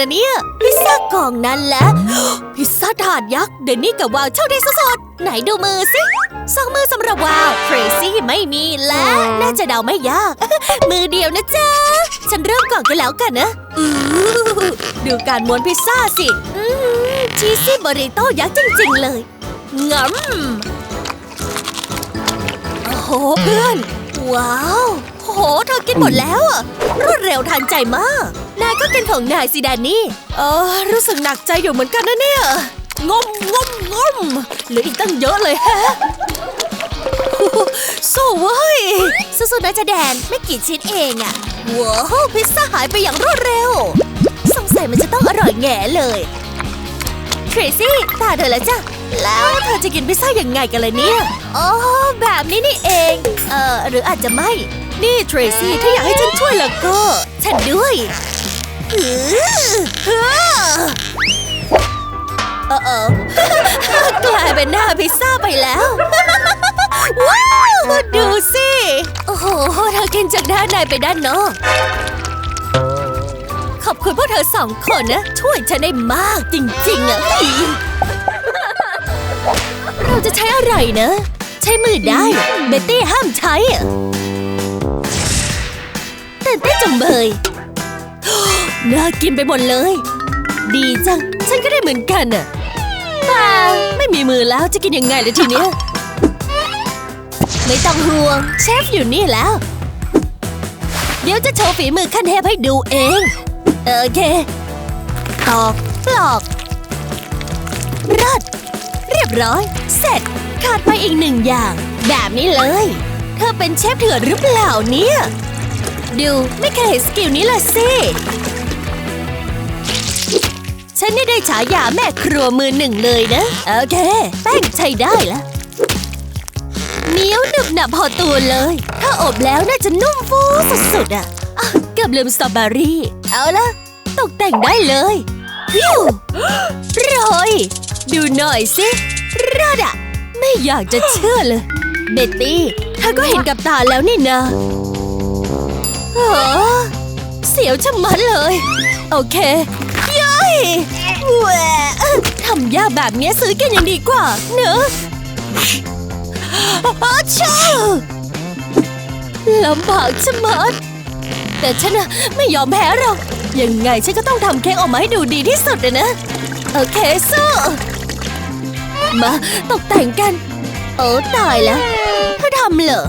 นะเนี่ย พิซซ่ากล่องนั้นแหละ พิซซ่าถาดยักษ์เดนนี่กับวาวโชคดีสุดๆไหนดูมือสิสองมือสำหรับวาวเทรซี่ไม่มีและน่าจะเดาไม่ยาก มือเดียวนะจ๊ะ ฉันเริ่มก่อนก็แล้วกันนะอู้ดูการม้วนพิซซ่าสิอืมชีสซี่บริโต้ยักษ์จริง ๆ เลยงำโอ้โหเพื่อน ว้าวโอ้โหเธอกินหมดแล้วอะรวดเร็วทันใจมาก นายก็กินของนายสิแดนนี่ เออ รู้สึกหนักใจอยู่เหมือนกันนะเนี่ย งมงมงมเหลืออีกตั้งเยอะเลยฮะสู้เว้ยสู้ๆนะจ๊ะแดนไม่กี่ชิ้นเองอะว้าวพิซซ่าหายไปอย่างรวดเร็ว สงสัยมันจะต้องอร่อยแง่เลยทรซี่ตาเธอแล้วจ้ะ แล้วเธอจะกินพิซซ่ายังไงกันเลยเนี่ยอ๋อแบบนี้นี่เอง เอ่อหรืออาจจะไม่ นี่ทรซี่ถ้าอยากให้ฉันช่วยแล้วก็ ฉันด้วย หือหือเออเออกลายเป็นหน้าพิซซ่าไปแล้ว ว้าวดูสิ โอ้โหเธอกินจากด้านในไปด้านนอก ขอบคุณพวกเธอสองคนนะ ช่วยฉันได้มากจริงๆอะเฮ้ยเราจะใช้อะไรนะ ใช้มือได้ เบตตี้ห้ามใช้อะตื่นเต้นจังเบย น่ากินไปหมดเลย ดีจัง ฉันก็ได้เหมือนกันน่ะแต่ไม่มีมือแล้วจะกินยังไงเลยทีเนี้ย ไม่ต้องห่วง เชฟอยู่นี่แล้ว เดี๋ยวจะโชว์ฝีมือขั้นเทพให้ดูเอง โอเค ตอกปลอกรัดเรียบร้อย เสร็จ ขาดไปอีกหนึ่งอย่าง แบบนี้เลย เธอเป็นเชฟเถื่อนหรือเปล่าเนี่ย ดูไม่เคยเห็นสกิลนี้เลยสิ ฉันนี่ได้ฉายาแม่ครัวมือหนึ่งเลยนะ โอเค แป้งใช้ได้ละเหนียวหนึบหนับพอตัวเลย ถ้าอบแล้วน่าจะนุ่มฟูสุดๆอะอะเกือบลืมสตรอเบอรี่ เอาละตกแต่งได้เลยวิวโรยดูหน่อยสิรอดอะ ไม่อยากจะเชื่อเลย เบตตี้เธอก็เห็นกับตาแล้วนี่นะ เสียวชะมัดเลย โอเคย้อยแหวทำยากแบบนี้ซื้อกันยังดีกว่า เนอะอ้าชาลำบากชะมัด แต่ฉันนะไม่ยอมแพ้หรอกยังไงฉันก็ต้องทำเค้กออกมาให้ดูดีที่สุดนะ โอเคสู้มาตกแต่งกัน โอ้ตายแล้วเธอทำเหรอ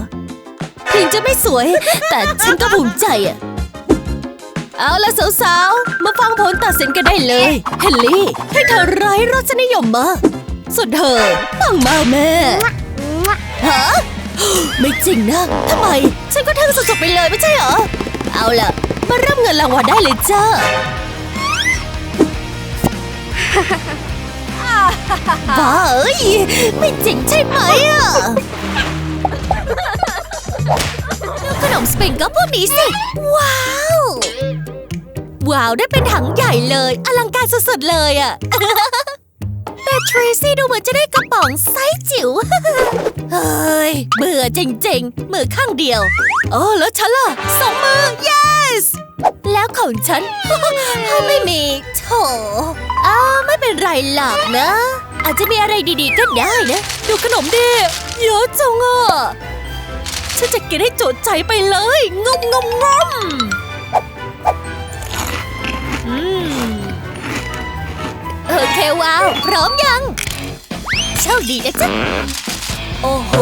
ถึงจะไม่สวย แต่ฉันก็ภูมิใจอะเอาละสาวๆ มาฟังผลตัดสินกันได้เลย เฮนลี่ ให้เธอไร้รสนิยมมากส่วนเธอต้องมาแม่ฮะไม่จริงนะทำไม ฉันก็ทึ่งสุดๆไปเลยไม่ใช่เหรอ เอาล่ะ มาเริ่มเงินรางวัลได้เลยจ้าบ้าเอ้ยไม่จริงใช่ไหมอะ แล้วขนมสปริงก็พวกนี้สิ ว้าว ว้าวได้เป็นถังใหญ่เลย อลังการสุดๆเลยอะแต่ทรีซี่ดูเหมือนจะได้กระป๋องไซส์จิ๋ว เฮ้ย เบื่อจริงๆ มือข้างเดียว โอ้แล้วฉันล่ะสองมือ yes แล้วของฉัน ไม่มีโถอ้าวไม่เป็นไรหรอกนะ อาจจะมีอะไรดีๆก็ได้นะ ดูขนมดิเยอะจังอะ ฉันจะกินให้จุใจไปเลยงมงมงมอืมโอเคว้าว พร้อมยังโชคดีนะจ๊ะ โอ้โห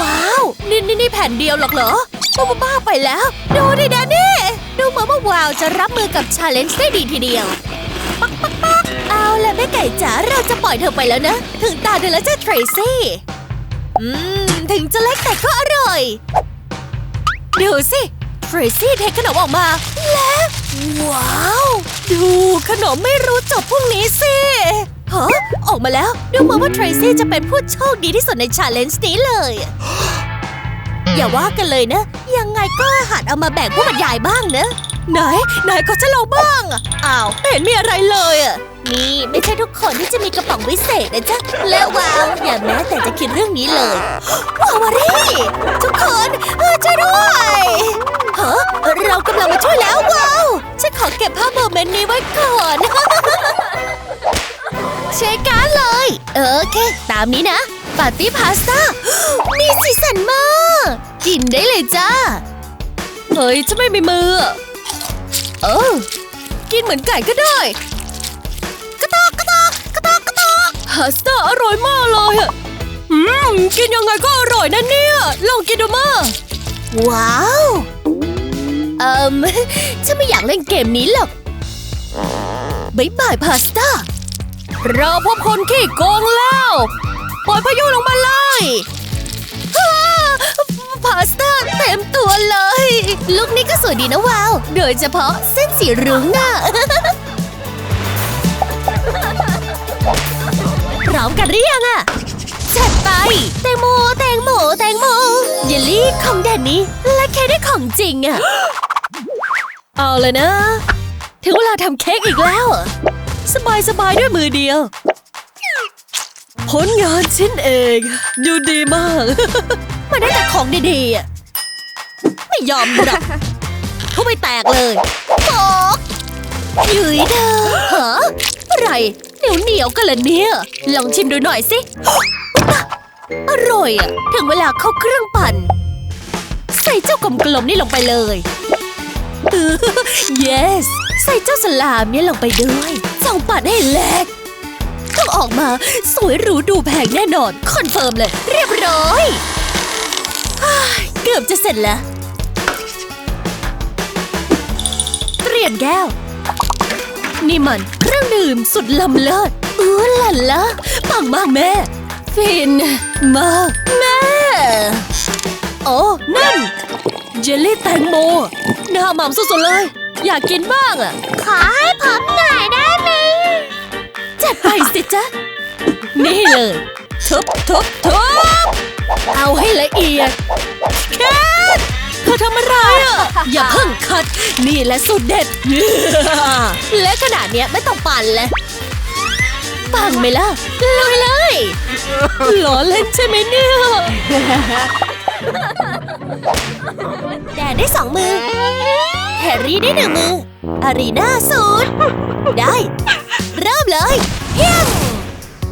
ว้าว นี่นี่นี่แผ่นเดียวหรอกเหรอบ้าบ้าบ้าไปแล้ว ดูดิแดนนี่ ดูเหมือนว่าวาวจะรับมือกับชาเลนจ์ได้ดีทีเดียว ปักปักปักเอาละแม่ไก่จ๋าเราจะปล่อยเธอไปแล้วนะ ถึงตาเธอแล้วจ้ะเทรซี่ อืม ถึงจะเล็กแต่ก็อร่อย ดูสิเทรซี่เทขนมออกมา และ ว้าว ดูขนมไม่รู้จบพรุ่งนี้สิฮะออกมาแล้ว ดูเหมือนว่าทรซี่จะเป็นผู้โชคดีที่สุดในชาเลนจ์นี้เลย อย่าว่ากันเลยนะ ยังไงก็หัดเอามาแบ่งผู้บรรยายบ้างนะ ไหน ไหนขอฉันลองบ้าง อ้าวไม่เห็นมีอะไรเลยอะ นี้ ไม่ใช่ทุกคนที่จะมีกระป๋องวิเศษนะจ๊ะ และวาว อย่าแม้แต่จะคิดเรื่องนี้เลยวาวารี่ทุกคนเออช่วยด้วยฮะเรากำลังมาช่วยแล้ววาวฉันขอเก็บภาพโมเมนต์นี้ไว้ก่อน ใช้การเลย เออโอเค ตามนี้นะปาร์ตี้พาสต้า มีสีสันมาก กินได้เลยจ้า เฮ้ยจะไม่มีมือ เออ กินเหมือนไก่ก็ได้ พาสต้าอร่อยมากเลยอะอืม กินยังไงก็อร่อยนะเนี่ย ลองกินดูมาว้าว เอิมฉันไม่อยากเล่นเกมนี้หรอกบายบายพาสต้า เราพบคนขี้โกงแล้ว ปล่อยพายุลงมาเลยฮ่าพาสต้าเต็มตัวเลย ลุกนี้ก็สวยดีนะวาว โดยเฉพาะเส้นสีรุ้งอะ ร้อมกันหรือยังอะจัดไป แตงโมแตงโมแตงโมเยลลี่ของแดนนี้และเค้กได้ของจริงอะเอาเลยนะ ถึงเวลาทำเค้กอีกแล้วอะสบายสบายๆด้วยมือเดียว ผลงานชิ้นเองดูดีมากมันได้แต่ของดีๆอะไม่ยอมหรอกทุบไปแตกเลยปอกยุยเธอฮะอะไร เหนียวเหนียวๆกันเหรอเนี่ย ลองชิมดูหน่อยสิอร่อยอะถึงเวลาเข้าเครื่องปั่น ใส่เจ้ากลมๆนี่ลงไปเลย yes ใส่เจ้าสลามนี่ลงไปด้วยส่องปั่นให้แหลกต้องออกมาสวยหรูดูแพงแน่นอน คอนเฟิร์มเลย เรียบร้อยเกือบจะเสร็จแล้ว เตรียมแก้ว นี่มันเครื่องดื่มสุดล้ำเลิศอู้หล่ะละปังมากแม่ ฟินมากแม่ โอ้ นั่น เจลลี่แตงโมหน้าหม่ำสุดๆเลย อยากกินบ้างอะ ขอให้ผมหน่อยได้ไหมจัดไปสิจ๊ะ นี่เลยทุบทุบทุบเอาให้ละเอียดแค ทเธอทำอะไรอะ อย่าเพิ่งคัด นี่แหละสูตรเด็ด และขนาดเนี้ยไม่ต้องปั่นเลย ปังไหมล่ะลอยเลยล้อเล่นใช่ไหมเนี่ยแดนได้สองมือ แฮร์รี่ได้หนึ่งมือ อารีนาศูนย์ได้ เริ่มเลยเฮียม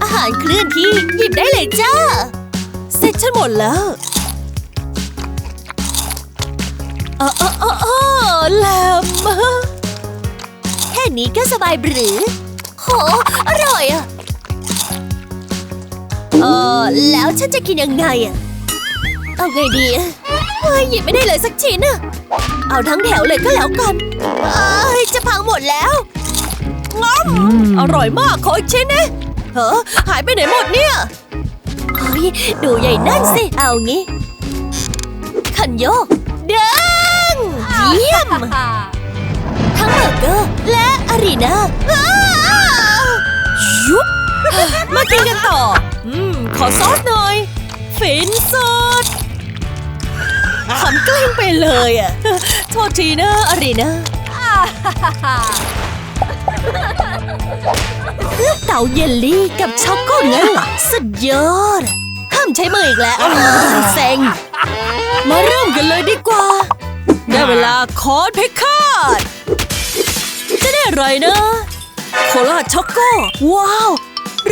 อาหารเคลื่อนที่หยิบได้เลยจ้า เสร็จฉันหมดแล้ว เออเออเออเออแหลมแค่นี้ก็สบายหรือโหอร่อยอะเออแล้วฉันจะกินยังไงอะเอาไงดีอะเฮ้ยหยิบไม่ได้เลยสักชิ้นอะเอาทั้งแถวเลยก็แล้วกันเอ้ยจะพังหมดแล้วงอมอร่อยมากขออีกชิ้นนะเฮ้อหายไปไหนหมดเนี่ยเฮ้ยดูใหญ่นั่นสิ เอางี้ ขันโยกเด้ง เยี่ยม ทั้งเบอร์เกอร์และอารีนาอ้าวยุบมากินกันต่อ อืม ขอซอสหน่อย ฟินสุดขำแกล้งไปเลยอะ โทษทีนะอารีนาเลือกเต่าเยลลี่กับช็อกโกงั้นเหรอสุดยอด ห้ามใช้มืออีกแล้วอ้าวเซ็ง มาเริ่มกันเลยดีกว่า ได้เวลาคอร์สเพคคาดจะได้อะไรนะ โคลาช็อกโก้ ว้าว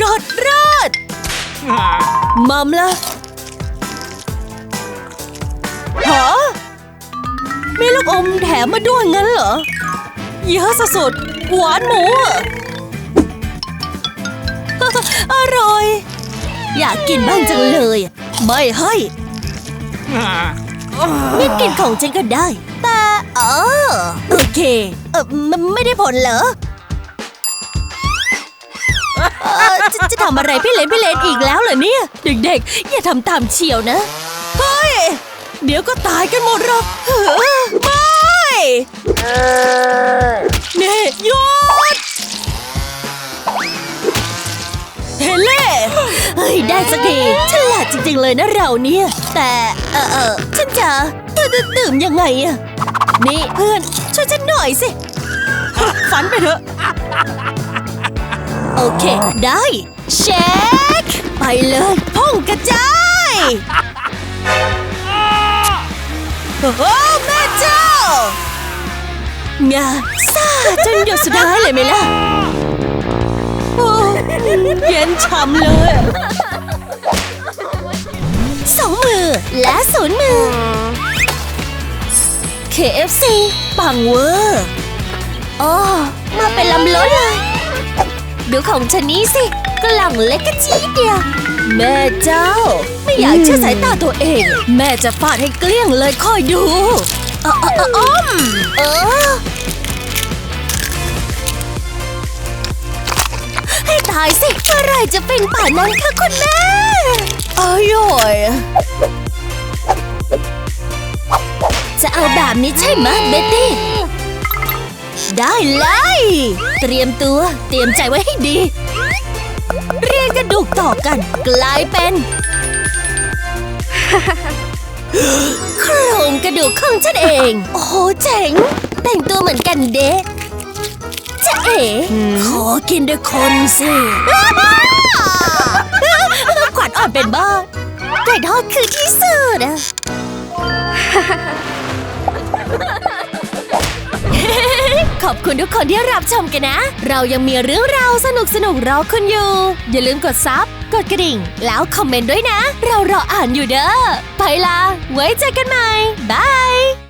รสรสมัมละฮะมีลูกอมแถมมาด้วยงั้นเหรอ เยอะสุดหวานหมู อร่อย อยากกินบ้างจังเลย ไม่ให้ ไม่กินของฉันก็ได้แต่เออโอเค เออมันไม่ได้ผลเหรอเอ่อจะจะทำอะไรพี่เลนพี่เลนอีกแล้วเหรอเนี่ย เด็กๆ อย่าทำตามเฉียวนะ เฮ้ย เดี๋ยวก็ตายกันหมดหรอกเฮ้อไม่นี่หยุ เล่เฮ้ยได้สักทีฉลาดจริง ๆ เลยนะเราเนี่ย แต่เออเออฉันจะดื่มยังไงอะนี่เพื่อนช่วยฉันหน่อยสิฝันไปเถอะ โอเค ได้เช็คไปเลยพุ่งกระจายโอ้โหแม่เจ้างาซ่าจนหยดสุดท้ายเลยไหมล่ะ เย็นฉ่ำเลยสองมือและศูนย์มือ KFC ปังเวอร์โอ้มาเป็นลำล้นเลย ดูของฉันนี้สิกล่องเล็กกระจี๊ดเดียว แม่เจ้า ไม่อยากเชื่อสายตาตัวเอง แม่จะฟาดให้เกลี้ยงเลยคอยดูออเออเอออ้อมเออ ให้ตายสิเมื่อไหรจะเป็นป่านนั้นคะคุณแม่อร่อยจะเอาแบบนี้ใช่ไหมเบตตี้ ได้เลย เตรียมตัวเตรียมใจไว้ให้ดี เรียงกระดูกต่อกันกลายเป็นโครงกระดูกของฉันเอง โอ้โหเจ๋ง แต่งตัวเหมือนกันเด็ก จะเอ๋ขอกินด้วยคนสิ ขวัญอ่อนเป็นบ้าไก่ทอดคือที่สุดอะขอบคุณทุกคนที่รับชมกันนะ เรายังมีเรื่องราวสนุกสนุกๆรอคุณอยู่ อย่าลืมกดซับ กดกระดิ่ง แล้วคอมเมนต์ด้วยนะ เรารออ่านอยู่เด้อ ไปละไว้เจอกันใหม่ บาย